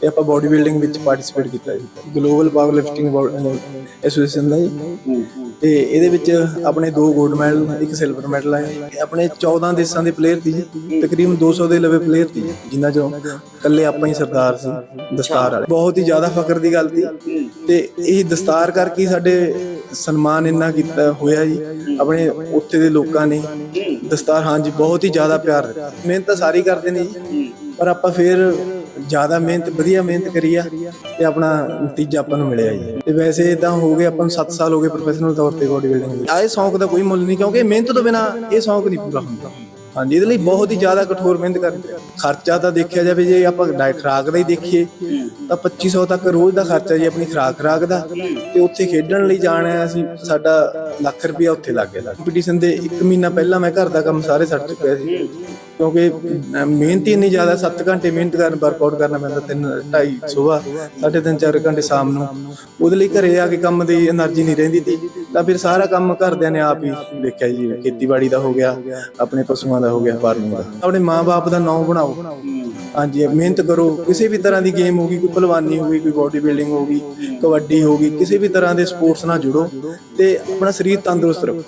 ਤੇ ਆਪਾਂ body building ਵਿੱਚ ਪਾਰਟਿਸਿਪੇਟ ਕੀਤਾ ਜੀ। ਗਲੋਬਲ ਪਾਵਰ ਲਿਫਟਿੰਗ ਐਸੋਸੀਏਸ਼ਨ ਦਾ ਜੀ। ਤੇ ਇਹਦੇ ਵਿੱਚ ਆਪਣੇ ਦੋ 골ਡ ਮੈਡਲ ਇੱਕ ਸਿਲਵਰ ਮੈਡਲ ਆਇਆ ਇਹ ਆਪਣੇ 14 ਦੇਸ਼ਾਂ ਦੇ ਪਲੇਅਰ ਸੀ ਜੀ। ਤਕਰੀਬਨ 200 ਦੇ ਲਵੇ ਪਲੇਅਰ ਸੀ। ਜਿਨ੍ਹਾਂ ਚੋਂ ਇਕੱਲੇ ਆਪਾਂ ਹੀ ਸਰਦਾਰ ਸੀ, ਦਸਤਾਰ ਵਾਲੇ। ਬਹੁਤ ਹੀ ਜ਼ਿਆਦਾ ਫਖਰ ਦੀ ਗੱਲ ਸੀ। ਤੇ ਇਹ ਦਸਤਾਰ ਕਰਕੇ ਸਾਡੇ ਸਨਮਾਨ ਇੰਨਾ ਕੀਤਾ ਹੋਇਆ ਜੀ। ਆਪਣੇ ਉੱਥੇ ਦੇ ਲੋਕਾਂ ਨੇ ਦਸਤਾਰ, ਹਾਂਜੀ, ਬਹੁਤ ਹੀ ਜ਼ਿਆਦਾ ਪਿਆਰ ਦਿੱਤਾ। ਮਿਹਨਤ ਤਾਂ ਸਾਰੀ ਕਰਦੇ ਨੇ ਜੀ। ਪਰ ਆਪਾਂ ਫੇਰ ਜ਼ਿਆਦਾ ਮਿਹਨਤ, ਵਧੀਆ ਮਿਹਨਤ ਕਰੀ ਆ ਤੇ ਆਪਣਾ ਨਤੀਜਾ ਆਪਾਂ ਨੂੰ ਮਿਲਿਆ ਜੀ। ਤੇ ਵੈਸੇ ਇਦਾਂ ਹੋ ਗਏ ਆਪਾਂ ਨੂੰ 7 ਸਾਲ ਹੋ ਗਏ ਪ੍ਰੋਫੈਸ਼ਨਲ ਤੌਰ ਤੇ ਬੋਡੀ ਬਿਲਡਿੰਗ ਦੇ ਆਏ ਸ਼ੌਂਕ ਦਾ ਕੋਈ ਮੁੱਲ ਨਹੀਂ ਕਿਉਂਕਿ ਮਿਹਨਤ ਤੋਂ ਬਿਨਾ ਇਹ ਸ਼ੌਂਕ ਨਹੀਂ ਪੂਰਾ ਹੁੰਦਾ। ਹਾਂਜੀ, ਇਹਦੇ ਲਈ ਬਹੁਤ ਹੀ ਜ਼ਿਆਦਾ ਕਠੋਰ ਮਿਹਨਤ ਕਰਨੀ ਖਰਚਾ ਤਾਂ ਦੇਖਿਆ ਜਾਵੇ ਜੇ ਆਪਾਂ ਡਾਈਟ ਖਰਾਕ ਦਾ ਹੀ ਦੇਖੀਏ, ਤਾਂ 2500 ਤੱਕ ਰੋਜ਼ ਦਾ ਖਰਚਾ ਜੀ ਆਪਣੀ ਖਰਾਕ ਖਰਾਕ ਦਾ, ਤੇ ਉੱਥੇ ਖੇਡਣ ਲਈ ਜਾਣਾ ਅਸੀਂ, ਸਾਡਾ ਲੱਖ ਰੁਪਇਆ ਉੱਥੇ ਲੱਗ ਗਿਆ। ਕੰਪੀਟੀਸ਼ਨ ਦੇ 1 ਮਹੀਨਾ ਪਹਿਲਾਂ ਮੈਂ ਘਰ ਦਾ ਕੰਮ ਸਾਰੇ ਛੱਡ ਚੁੱਕਿਆ ਸੀ, ਕਿਉਂਕਿ ਮਿਹਨਤ ਹੀ ਨਹੀਂ ਜ਼ਿਆਦਾ 7 ਘੰਟੇ ਮਿਹਨਤ ਕਰਨ ਵਰਕਆਊਟ ਕਰਨਾ ਪੈਂਦਾ 3 2.5 ਸਵੇਰ 3.5 4 ਘੰਟੇ ਸ਼ਾਮ ਨੂੰ। ਉਹਦੇ ਲਈ ਘਰੇ ਆ ਕੇ ਕੰਮ ਦੀ એનર્ਜੀ ਨਹੀਂ ਰਹਿੰਦੀ ਸੀ ਤਾਂ ਫਿਰ ਸਾਰਾ ਕੰਮ ਘਰਦਿਆਂ ਨੇ ਆਪ ਹੀ ਦੇਖਿਆ ਜੀ, ਖੇਤੀਬਾੜੀ ਦਾ ਹੋ ਗਿਆ, ਆਪਣੇ ਪਸ਼ੂਆਂ ਦਾ ਹੋ ਗਿਆ, ਫਾਰਮਿੰਗ ਦਾ। ਆਪਣੇ ਮਾਪੇ ਦਾ ਨਾਮ ਬਣਾਓ। ਹਾਂਜੀ, ਮਿਹਨਤ ਕਰੋ। ਕਿਸੇ ਵੀ ਤਰ੍ਹਾਂ ਦੀ ਗੇਮ ਹੋਗੀ ਕੋਈ ਭਲਵਾਨੀ ਹੋਗੀ ਕੋਈ ਬਾਡੀ ਬਿਲਡਿੰਗ ਹੋਗੀ ਕਬੱਡੀ ਹੋਗੀ ਕਿਸੇ ਵੀ ਤਰ੍ਹਾਂ ਦੇ ਸਪੋਰਟਸ ਨਾਲ ਜੁੜੋ ਤੇ ਆਪਣਾ ਸਰੀਰ ਤੰਦਰੁਸਤ ਰੱਖੋ।